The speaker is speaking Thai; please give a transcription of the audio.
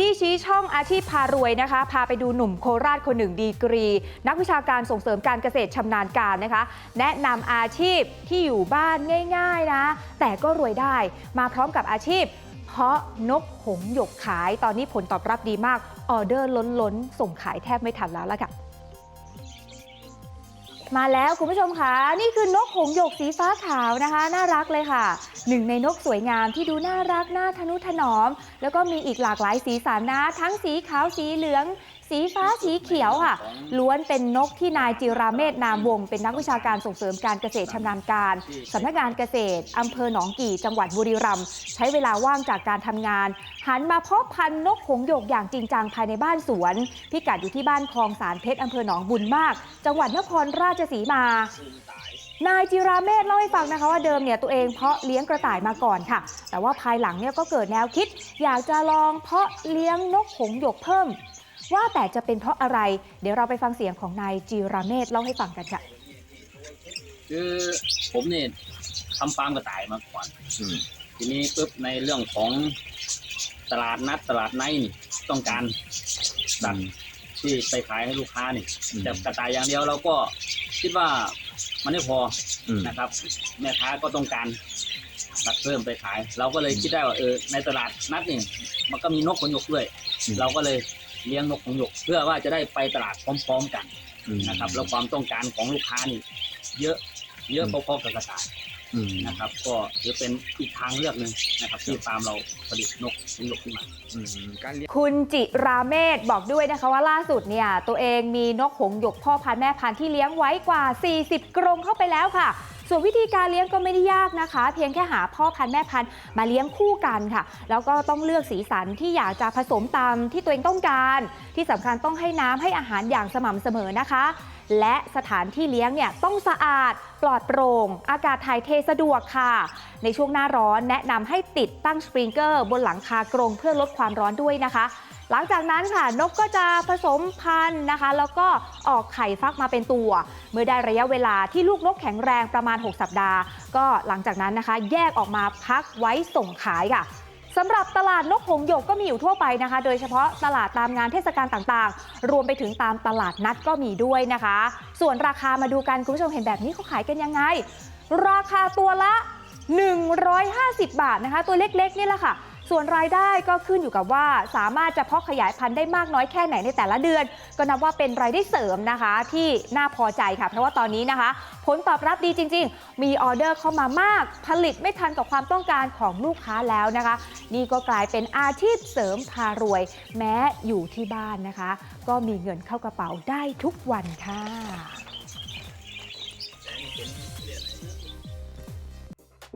ดี้ชี้ช่องอาชีพพารวยนะคะ พาไปดูหนุ่มโคราชคนหนึ่งดีกรี นักวิชาการส่งเสริมการเกษตรชำนาญการนะคะ แนะนำอาชีพที่อยู่บ้านง่ายๆนะ แต่ก็รวยได้มาพร้อมกับอาชีพ เพาะนกหงหยกขายตอนนี้ผลตอบรับดีมากออเดอร์ล้นๆ ส่งขายแทบไม่ทันแล้วล่ะค่ะ มาแล้วคุณผู้ชมคะนี่คือนกหงหยกสีฟ้าขาวนะคะ น่ารักเลยค่ะ หนึ่งในนกสวยงามที่ดูน่ารักน่าทนุถนอม แล้วก็มีอีกหลากหลายสีสันนะ ทั้งสีขาวสีเหลือง สีฟ้าสีเขียวค่ะ ล้วนเป็นนกที่นายจิราเมศนามวงศ์เป็นนักวิชาการส่งเสริมการเกษตรชำนาญการสำนักงานเกษตรอำเภอหนองกี่จังหวัดบุรีรัมย์ใช้เวลาว่างจากการทำงาน หันมาเพาะพันธุ์นกหงหยกอย่างจริงจังภายในบ้านสวน พิกัดอยู่ที่บ้านคลองสารเพชรอำเภอหนองบุญมาก จังหวัดนครราชสีมานายจิราเมศเล่าให้ฟังนะคะว่าเดิมเนี่ยตัวเองเพาะเลี้ยงกระต่ายมาก่อนค่ะ แต่ว่าภายหลังเนี่ยก็เกิดแนวคิด อยากจะลองเพาะเลี้ยงนกหงหยกเพิ่ม ว่าแต่จะเป็นเพราะอะไร เดี๋ยวเราไปฟังเสียงของนายจิราเมศเล่าให้ฟังกันค่ะ คือผมเนี่ยทำฟาร์มกระต่ายมาก่อน อืม ทีนี้ปุ๊บในเรื่องของตลาดนัดตลาดไนท์นี่ต้องการสัตว์ที่ไปขายให้ลูกค้านี่อืม แต่กระต่ายอย่างเดียวเราก็คิดว่ามันไม่พออืม นะครับ แม่ค้าก็ต้องการสัตว์เพิ่มไปขาย เราก็เลยคิดได้ว่าเออในตลาดนัดนี่มันก็มีนกขนหยกด้วยเราก็เลย เลี้ยงนกขนหยก เพื่อว่าจะได้ไปตลาดพร้อม ๆ กันอืมนะครับแล้วความต้องการของลูกค้านี่เยอะเยอะอืมพอๆกับกระต่ายอืมนะครับ ก็ถือเป็นอีกทางเลือกหนึ่งนะครับที่ฟาร์มเราผลิตนกสิงหยกขึ้นมาอืมการเลี้ยงคุณจิราเมศบอกด้วยนะคะว่าล่าสุดเนี่ยตัวเองมีนกหงส์หยกพ่อพันธุ์แม่พันธุ์ที่เลี้ยงไว้กว่า 40 กรงเข้าไปแล้วค่ะ ส่วนวิธีการเลี้ยงก็ไม่ได้ยากนะคะ เพียงแค่หาพ่อพันธุ์แม่พันธุ์มาเลี้ยงคู่กันค่ะ แล้วก็ต้องเลือกสีสันที่อยากจะผสมตามที่ตัวเองต้องการ ที่สำคัญต้องให้น้ำให้อาหารอย่างสม่ำเสมอนะคะ และสถานที่เลี้ยงเนี่ยต้องสะอาดปลอดโปร่ง อากาศถ่ายเทสะดวกค่ะ ในช่วงหน้าร้อนแนะนำให้ติดตั้งสปริงเกอร์ บนหลังคากรงเพื่อลดความร้อนด้วยนะคะ หลังจากนั้นค่ะนกก็จะผสมพันธุ์นะคะ แล้วก็ออกไข่ฟักมาเป็นตัว เมื่อได้ระยะเวลาที่ลูกนกแข็งแรงประมาณ 6 สัปดาห์ ก็หลังจากนั้นนะคะ แยกออกมาพักไว้ส่งขายค่ะสำหรับตลาดนกหงส์หยกก็มีอยู่ทั่วไปนะคะ โดยเฉพาะตลาดตามงานเทศกาลต่างๆ รวมไปถึงตามตลาดนัดก็มีด้วยนะคะ ส่วนราคามาดูกันคุณผู้ชมเห็นแบบนี้เขาขายกันยังไง ราคาตัวละ 150 บาทนะคะ ตัวเล็กๆนี่แหละค่ะ ส่วนรายได้ก็ขึ้นอยู่กับว่าสามารถจะเพาะขยายพันธุ์ได้มากน้อยแค่ไหนในแต่ละเดือน ก็นับว่าเป็นรายได้เสริมนะคะ ที่น่าพอใจค่ะเพราะว่าตอนนี้นะคะ ผลตอบรับดีจริง ๆ มีออเดอร์เข้ามามาก ผลิตไม่ทันต่อความต้องการของลูกค้าแล้วนะคะ นี่ก็กลายเป็นอาชีพเสริมพารวย แม้อยู่ที่บ้านนะคะ ก็มีเงินเข้ากระเป๋าได้ทุกวันค่ะ